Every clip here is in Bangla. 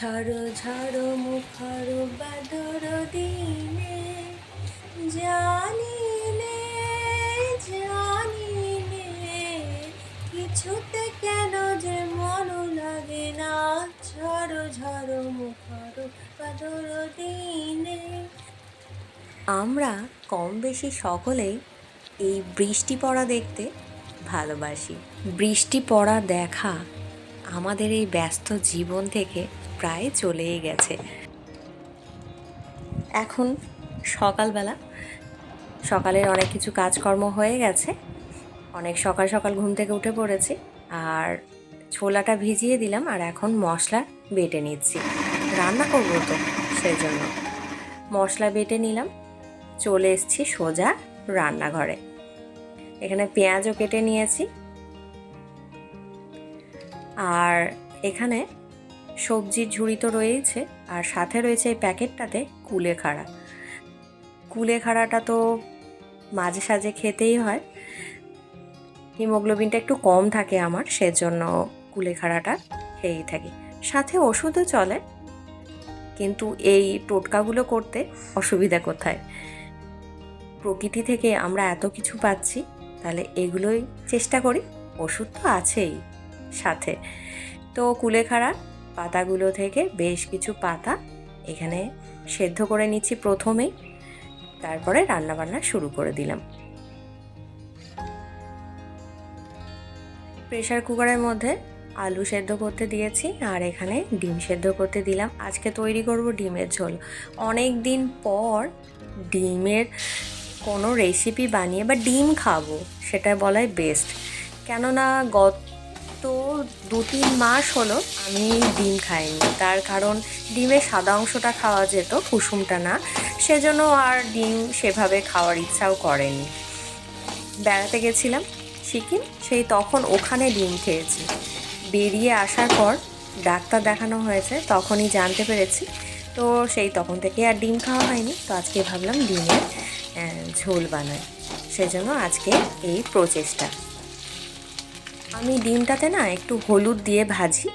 ঝড়ো ঝড়ো মুখর বাদর দিনে, জানিলে জানিলে, কিছুতে কেন যে মন লাগে না? ঝড়ো ঝড়ো মুখর বাদর দিনে। আমরা কম বেশি সকলেই এই বৃষ্টি পড়া দেখতে ভালোবাসি। বৃষ্টি পড়া দেখা আমাদের এই ব্যস্ত জীবন থেকে প্রায় চলেই গেছে। এখন সকালবেলা, সকালের অনেক কিছু কাজকর্ম হয়ে গেছে। অনেক সকাল সকাল ঘুম থেকে উঠে পড়েছি আর ছোলাটা ভিজিয়ে দিলাম আর এখন মশলা বেটে নিচ্ছি। রান্না করব তো সেই জন্য মশলা বেটে নিলাম, চলে এসেছি সোজা রান্নাঘরে। এখানে পেঁয়াজও কেটে নিয়েছি। আর এখানে সবজির ঝুড়ি তো রয়েছে আর সাথে রয়েছে এই প্যাকেটটাতে কুলেখাড়া কুলেখাড়াটা তো মাঝে সাঝে খেতেই হয়। হিমোগ্লোবিনটা একটু কম থাকে আমার, সেজন্য কুলেখাড়াটা খেয়েই থাকি। সাথে ওষুধও চলে, কিন্তু এই টোটকাগুলো করতে অসুবিধা কোথায়? প্রকৃতি থেকে আমরা এত কিছু পাচ্ছি, তাহলে এগুলোই চেষ্টা করি, ওষুধ তো আছেই। সাথে। তো কুলেখাড়া পাতাগুলো থেকে বেশ কিছু পাতা এখানে সেদ্ধ করে নিচ্ছি প্রথমেই তারপরে রান্নাবান্না শুরু করে দিলাম। প্রেশার কুকারের মধ্যে আলু সেদ্ধ করতে দিয়েছি আর এখানে ডিম সেদ্ধ করতে দিলাম। আজকে তৈরি করব ডিমের ঝোল। অনেক দিন পর ডিমের কোনো রেসিপি বানিয়ে বা ডিম খাব, সেটা বলাই বেস্ট কেননা গত দু তিন মাস হলো আমি ডিম খাইনি। তার কারণ ডিমের সাদা অংশটা খাওয়া যেত, কুসুমটা না। সেজন্য আর ডিম সেভাবে খাওয়ার ইচ্ছাও করেনি। বেড়াতে গেছিলাম সিকিম, সেই তখন ওখানে ডিম খেয়েছি। বেরিয়ে আসার পর ডাক্তার দেখানো হয়েছে, তখনই জানতে পেরেছি। তো সেই তখন থেকে আর ডিম খাওয়া হয়নি। তো আজকে ভাবলাম ডিমের ঝোল বানাই। সেজন্য আজকে এই প্রচেষ্টা। আমি ডিমটাতে না একটু হলুদ দিয়ে ভাজি।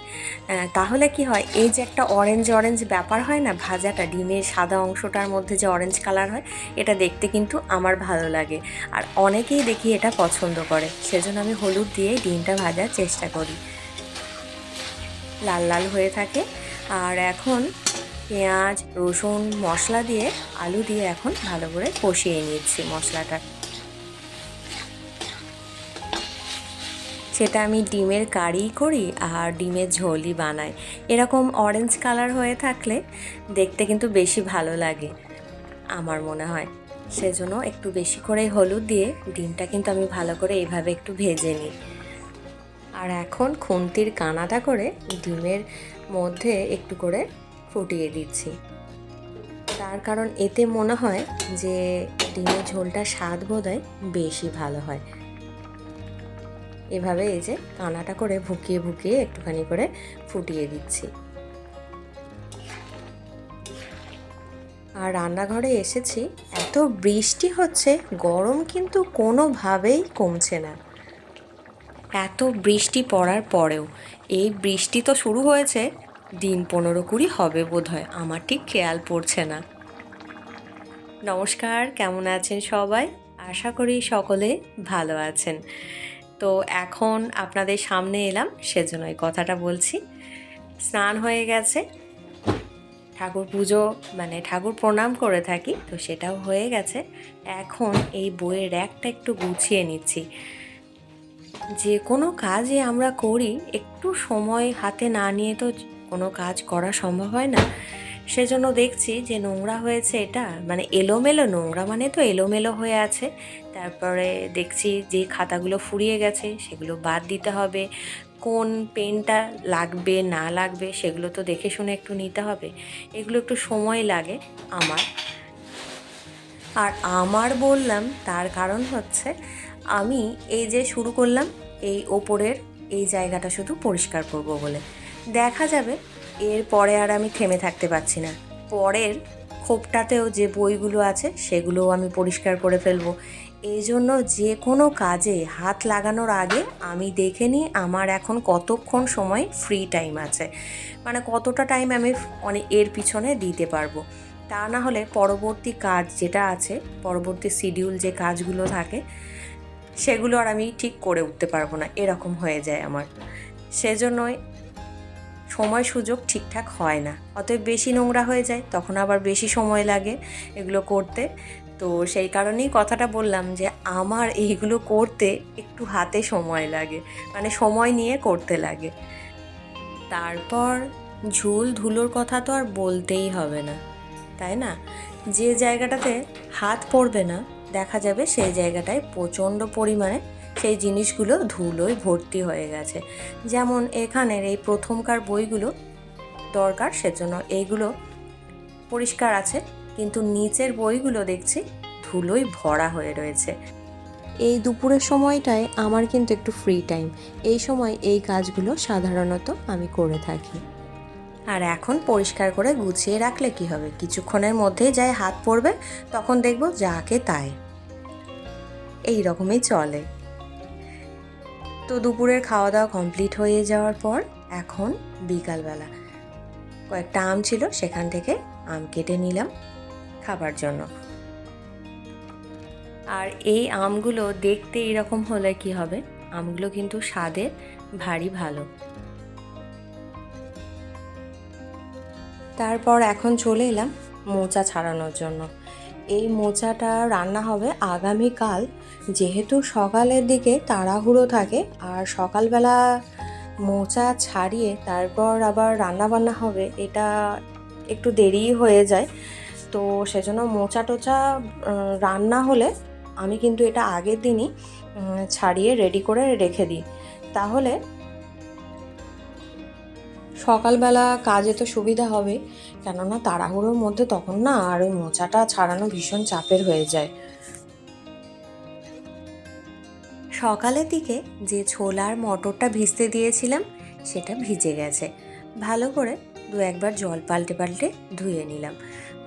তাহলে কি হয়, এই যে একটা অরেঞ্জ অরেঞ্জ ব্যাপার হয় না, ভাজাটা, ডিমের সাদা অংশটার মধ্যে যে অরেঞ্জ কালার হয়, এটা দেখতে কিন্তু আমার ভালো লাগে। আর অনেকেই দেখি এটা পছন্দ করে, সেজন্য আমি হলুদ দিয়ে ডিমটা ভাজার চেষ্টা করি। লাল লাল হয়ে থাকে। আর এখন পেঁয়াজ, রসুন, মশলা দিয়ে আলু দিয়ে এখন ভালো করে কষিয়ে নিচ্ছি মশলাটা। সেটা আমি ডিমের কারি করি আর ডিমের ঝোলই বানাই। এরকম অরেঞ্জ কালার হয়ে থাকলে দেখতে কিন্তু বেশি ভালো লাগে, আমার মনে হয়। সেজন্য একটু বেশি করে হলুদ দিয়ে ডিমটা কিন্তু আমি ভালো করে এইভাবে একটু ভেজে নিই। আর এখন খুন্তির কানাটা করে ডিমের মধ্যে একটু করে ফুটিয়ে দিচ্ছি। তার কারণ এতে মনে হয় যে ডিমের ঝোলটা স্বাদ বোধহয় বেশি ভালো হয়। এভাবে এই যে কানাটা করে ভুকিয়ে ভুকিয়ে একটুখানি করে ফুটিয়ে দিচ্ছি। আর রান্নাঘরে এসেছি, এত বৃষ্টি হচ্ছে, গরম কিন্তু কোনোভাবেই কমছে না। এত বৃষ্টি পড়ার পরেও, এই বৃষ্টি তো শুরু হয়েছে, দিন পনেরো কুড়ি হবে বোধ হয় আমার ঠিক খেয়াল পড়ছে না। নমস্কার, কেমন আছেন সবাই? আশা করি সকলে ভালো আছেন। তো এখন আপনাদের সামনে এলাম, সেজন্য এই কথাটা বলছি। স্নান হয়ে গেছে। ঠাকুর পুজো মানে ঠাকুর প্রণাম করে থাকি, তো সেটাও হয়ে গেছে। এখন এই বইয়ের র্যাকটা একটু গুছিয়ে নিচ্ছি। যে কোনো কাজে আমরা করি, একটু সময় হাতে না নিয়ে তো কোনো কাজ করা সম্ভব হয় না। সেজন্য দেখছি যে নোংরা হয়েছে এটা মানে এলোমেলো, নোংরা মানে তো এলোমেলো হয়ে আছে। তারপরে দেখছি যে খাতাগুলো ফুরিয়ে গেছে, সেগুলো বাদ দিতে হবে। কোন পেনটা লাগবে, না লাগবে, সেগুলো তো দেখে শুনে একটু নিতে হবে। এগুলো একটু সময় লাগে আমার। আর আমার বললাম, তার কারণ হচ্ছে আমি এই যে শুরু করলাম, এই ওপরের এই জায়গাটা শুধু পরিষ্কার করব বলে। দেখা যাবে এরপরে আর আমি থেমে থাকতে পারছি না। পরের খোপটাতেও যে বইগুলো আছে, সেগুলোও আমি পরিষ্কার করে ফেলব। এই জন্য যে কোনো কাজে হাত লাগানোর আগে আমি দেখে নিই আমার এখন কতক্ষণ সময় ফ্রি টাইম আছে। মানে কতটা টাইম আমি অনেক এর পিছনে দিতে পারব। তা না হলে পরবর্তী কাজ যেটা আছে, পরবর্তী শিডিউল যে কাজগুলো থাকে, সেগুলো আর আমি ঠিক করে উঠতে পারব না। এরকম হয়ে যায় আমার। সেজন্যই সময় সুযোগ ঠিকঠাক হয় না। অতএব বেশি নোংরা হয়ে যায়, তখন আবার বেশি সময় লাগে এগুলো করতে। তো সেই কারণেই কথাটা বললাম যে, আমার এইগুলো করতে একটু হাতে সময় লাগে মানে সময় নিয়ে করতে লাগে। তারপর ঝুল ধুলোর কথা তো আর বলতেই হবে না, তাই না? যে জায়গাটাতে হাত পড়বে না, দেখা যাবে সেই জায়গাটায় প্রচণ্ড পরিমাণে সেই জিনিসগুলো ধুলোয় ভর্তি হয়ে গেছে। যেমন এখানের এই প্রথমকার বইগুলো দরকার সেজন্য এইগুলো পরিষ্কার আছে কিন্তু নিচের বইগুলো দেখছি ধুলোয় ভরা হয়ে রয়েছে। এই দুপুরের সময়টায় আমার কিন্তু একটু ফ্রি টাইম এই সময় এই কাজগুলো সাধারণত আমি করে থাকি। আর এখন পরিষ্কার করে গুছিয়ে রাখলে কি হবে? কিছুক্ষণের মধ্যেই যাই হাত পড়বে তখন দেখব যাকে তাই। এই রকমই চলে। তো দুপুরের খাওয়া দাওয়া কমপ্লিট হয়ে যাওয়ার পর এখন বিকালবেলা। কয়েকটা আম ছিল, সেখান থেকে আম কেটে নিলাম খাবার জন্য। আর এই আমগুলো দেখতে এরকম হলে কি হবে? আমগুলো কিন্তু স্বাদে ভারী ভালো। তারপর এখন চলে এলাম মোচা ছাড়ানোর জন্য। এই মোচাটা রান্না হবে আগামীকাল। যেহেতু সকালের দিকে তাড়াহুড়ো থাকে, আর সকালবেলা মোচা ছাড়িয়ে তারপর আবার রান্না বান্না হবে, এটা একটু দেরিই হয়ে যায়। তো সেজন্য মোচা টোচা রান্না হলে আমি কিন্তু এটা আগের দিনই ছাড়িয়ে রেডি করে রেখে দিই। তাহলে সকালবেলা কাজে তো সুবিধা হবে, কেননা তাড়াহুড়োর মধ্যে তখন না আর ওই মোচাটা ছাড়ানো ভীষণ চাপের হয়ে যায়। সকালের দিকে যে ছোলার মটরটা ভিজতে দিয়েছিলাম, সেটা ভিজে গেছে। ভালো করে দু একবার জল পাল্টে পাল্টে ধুয়ে নিলাম।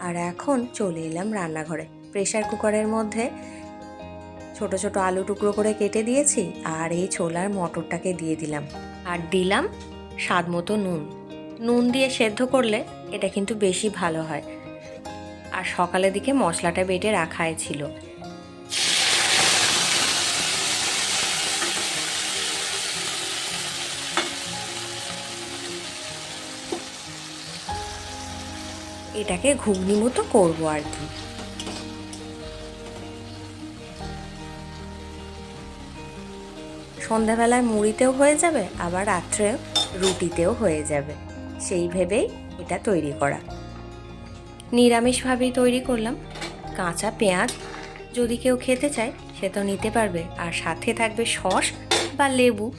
আর এখন চলে এলাম রান্নাঘরে। প্রেশার কুকারের মধ্যে ছোট ছোট আলু টুকরো করে কেটে দিয়েছি, আর এই ছোলার মটরটাকে দিয়ে দিলাম। আর দিলাম স্বাদ মতো নুন। নুন দিয়ে সেদ্ধ করলে এটা কিন্তু বেশি ভালো হয়। আর সকালের দিকে মশলাটা বেটে রাখাই ছিল। এটাকে ঘুগনি মতো করব আর কি। সন্ধ্যাবেলায় মুড়িতেও হয়ে যাবে, আবার রাত্রে রুটিতেও হয়ে যাবে। সেই ভেবেই এটা তৈরি করা। নিরামিষভাবেই তৈরি করলাম। কাঁচা পেঁয়াজ যদি কেউ খেতে চায়, সে তো নিতে পারবে। আর সাথে থাকবে সস বা লেবু,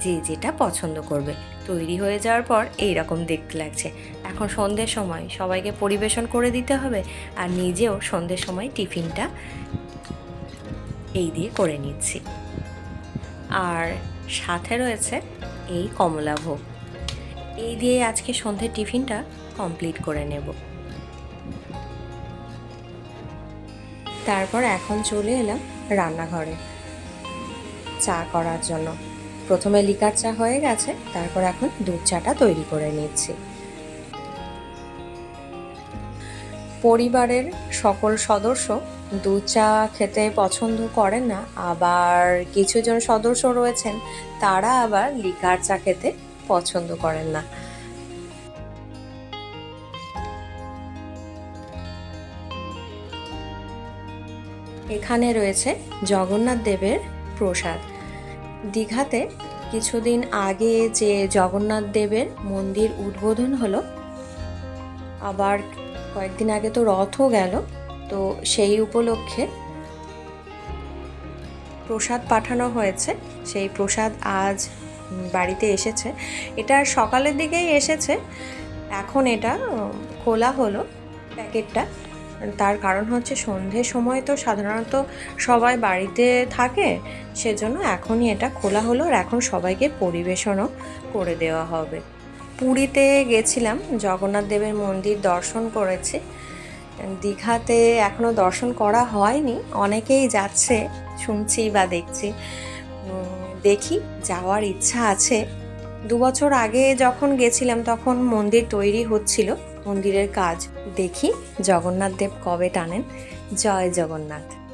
যে যেটা পছন্দ করবে। তৈরি হয়ে যাওয়ার পর এই রকম দেখতে লাগছে। এখন সন্ধ্যের সময়, সবাইকে পরিবেশন করে দিতে হবে আর নিজেও সন্ধ্যের সময় টিফিনটা এই দিয়ে করে নিচ্ছি। আর সাথে রয়েছে এই কমলাভোগ এই দিয়ে আজকে সন্ধ্যের টিফিনটা কমপ্লিট করে নেব। তারপর এখন চলে এলাম রান্নাঘরে। চা করার জন্য। প্রথমে লিকার চা হয়ে গেছে, তারপর এখন দুধ চাটা তৈরি করে নিচ্ছি। পরিবারের সকল সদস্য দুধ চা খেতে পছন্দ করেন না, আবার কিছুজন সদস্য রয়েছেন, তারা আবার লিকার চা খেতে পছন্দ করেন না। এখানে রয়েছে জগন্নাথ দেবের প্রসাদ। দীঘাতে কিছুদিন আগে যে জগন্নাথ দেবের মন্দির উদ্বোধন হলো, আবার কয়েকদিন আগে তো রথও গেল, তো সেই উপলক্ষে প্রসাদ পাঠানো হয়েছে। সেই প্রসাদ আজ বাড়িতে এসেছে। এটা সকালের দিকেই এসেছে। এখন এটা খোলা হলো প্যাকেটটা। তার কারণ হচ্ছে সন্ধ্যের সময় তো সাধারণত সবাই বাড়িতে থাকে, সেজন্য এখনই এটা খোলা হলো। আর এখন সবাইকে পরিবেশনও করে দেওয়া হবে। পুরীতে গেছিলাম, জগন্নাথ দেবের মন্দির দর্শন করেছি। দীঘাতে এখনও দর্শন করা হয়নি, অনেকেই যাচ্ছে, শুনছি বা দেখছি। দেখি, যাওয়ার ইচ্ছা আছে। দু বছর আগে যখন গেছিলাম, তখন মন্দির তৈরি হচ্ছিল, মন্দিরের কাজ। দেখি, জগন্নাথ দেব কবে টানেন। জয় জগন্নাথ।